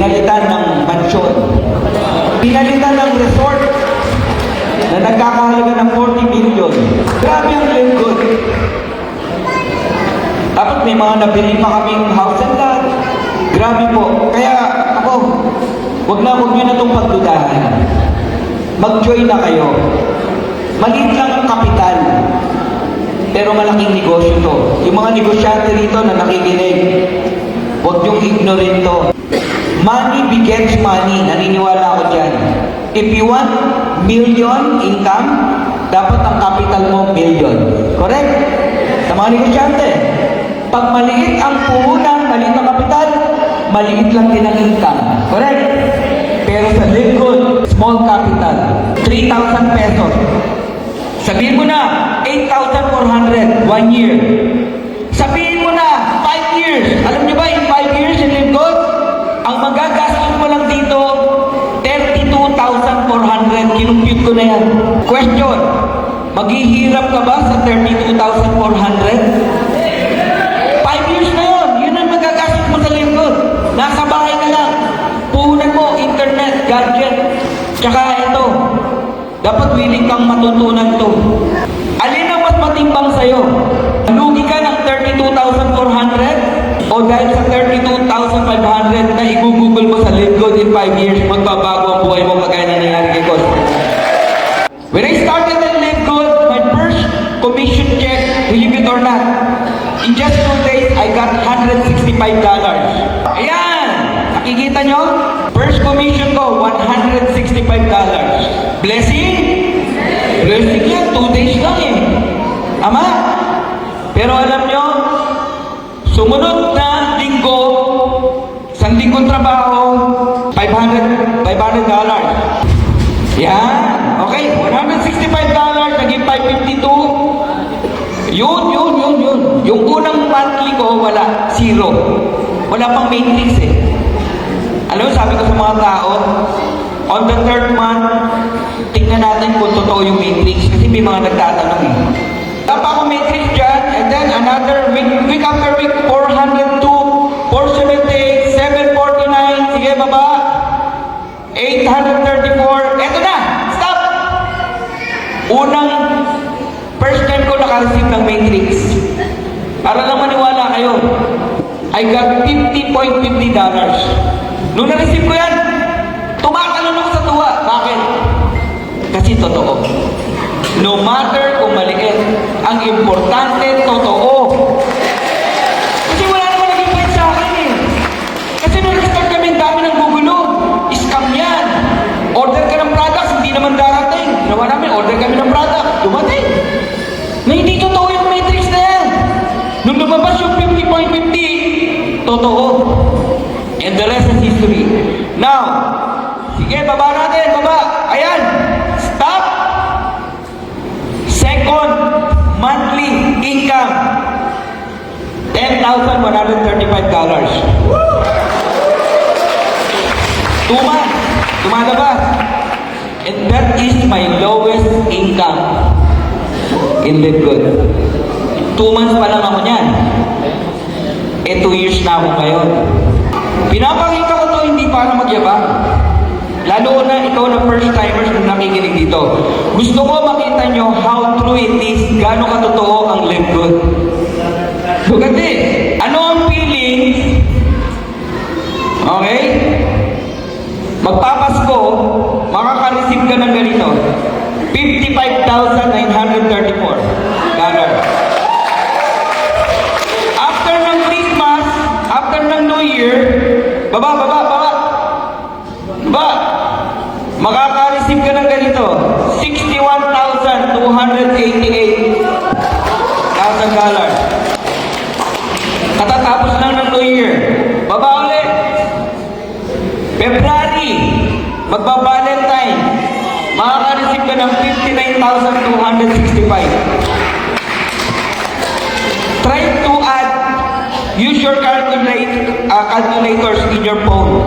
pinalitan ng mansyon, pinalitan ng resort na nagkakahalaga ng 40 million. Grabe ang lingkod. Dapat may mga nabili pa kaming house and lot. Grabe po. Kaya ako, wag na wag nyo na itong pagdudahan. Mag-join na kayo. Maliit lang ang kapital. Pero malaking negosyo to. Yung mga negosyante rito na nakikinig, huwag niyong ignorant to. Money begets money. Naniniwala ako dyan. If you want million income, dapat ang capital mo million. Correct? Sa mga negosyante. Pag maliit ang puhunan, maliit ang kapital, maliit lang din ang income. Correct? Pero sa lingkod, small capital, 3,000 pesos. Sabihin mo na, 8,400, one year. Sabihin mo na, 5 years. Alam niyo ba, in 5 years, in lingkod, ang magagastos mo lang dito, 32,400. Kinumpute ko na yan. Question, maghihirap ka ba sa 32,400? 5 years na yun. Yun ang magagastos mo sa lingkod. Nasa bahay ka lang. Puhunan mo, internet, gadget. Tsaka ito, dapat willing kang matutunan to. Alin ang mas matimbang sa'yo? Lugi ka ng 32,400 o dahil sa 32,500 na i-google mo sa lingkod in 5 years, magbabago ang buhay mo kagaya na nangyari kay Cosmo. When I started in Lingkod, my first commission check, believe it or not, in just two days, I got $165. Ayan! Nakikita nyo? First commission ko, $165. Blessing? Blessing yan, two days lang eh. Ama? Pero alam nyo, sumunod na linggo, isang linggong trabaho, $500, $500. Yan. Okay, $165, naging 552. Yun, yun, yun, yun. Yung unang monthly ko, wala. Zero. Wala pang matrix eh. Alam mo, sabi ko sa mga tao, on the third month, tingnan natin kung totoo yung matrix. Kasi may mga nagtatanong eh. Wala pa ako matrix dyan, and then another week, week after week, 402, 478, 749, sige baba, 834, eto na, stop! Unang, first time ko naka-receive ng matrix. Para lang maniwala kayo, I got $50.50. Nung na-receive ko yan, tumatalon ako sa tuwa. Bakit? Kasi totoo. No matter kung maliit, ang importante, totoo. Totoo. And the rest is history. Now, sige, baba natin, baba. Ayan, stop. Second, monthly income. $10,135. Two months, tumalabas. And that is my lowest income in Lidgood. Two months pa lang ako niyan. Eh, two years na ako ngayon. Pinapakita ko to hindi para magyabang. Lalo na ikaw na first timers na nakikinig dito. Gusto ko makita nyo how true it is, gaano katotoo ang live good. Look at this. $61,288 dollar. Katatapos lang ng New Year. Baba ulit. February, magba-Valentine, makaka-receive ka ng 59,265. Try to add, use your calculate, uh, calculators in your phone.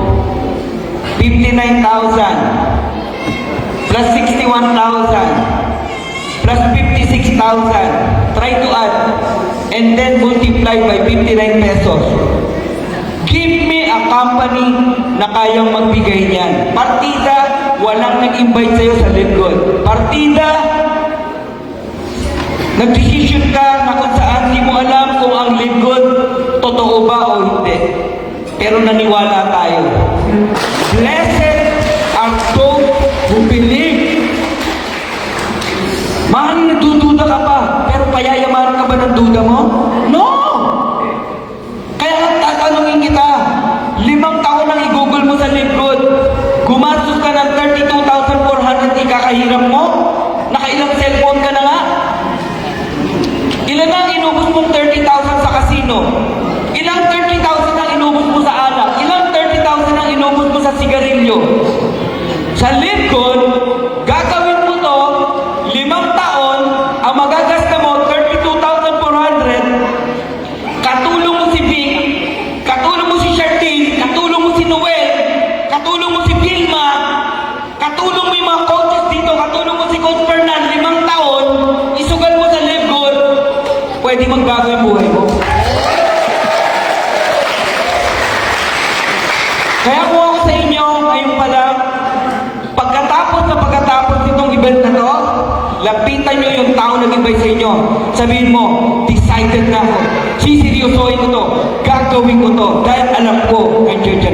59,000 plus 61,000 plus 56,000. Try to add and then multiply by 59 pesos. Give me a company na kayang magbigay niyan. Partida, walang nag-invite sa'yo sa Lidgood. Partida, nag-decision ka na kung saan di mo alam kung ang Lidgood totoo ba o hindi. Pero naniwala pero payayamanan ka ba ng duda mo? No! Kaya tatanungin kita, limang taon nang i-google mo sa Lidgood, gumastos ka ng 32,400 ikakahiram mo? Nakailang cellphone ka na nga? Ilan na ang inubos mong 30,000 sa casino? Ilang 30,000 ang inubos mo sa alak? Ilang 30,000 ang inubos mo sa sigarilyo? Sa Lidgood, gagawin mo to, limang taon, ang magagasta mo, 32,400, katulong mo si Vic, katulong mo si Shartine, katulong mo si Noel, katulong mo si Vilma, katulong mo yung mga coaches dito, katulong mo si Coach Fernan, limang taon, isugal mo sa Lidgood, pwede magbago yung buhay mo. Kaya kung ako sa inyo, ngayon pa lang, pagkatapos na pagkatapos nitong event na to, lapitan nyo yung tao na nag sa inyo. Sabihin mo, decided na ako. Siseryosohin ko to. Gagawin ko to. Dahil alam ko, nandiyan dyan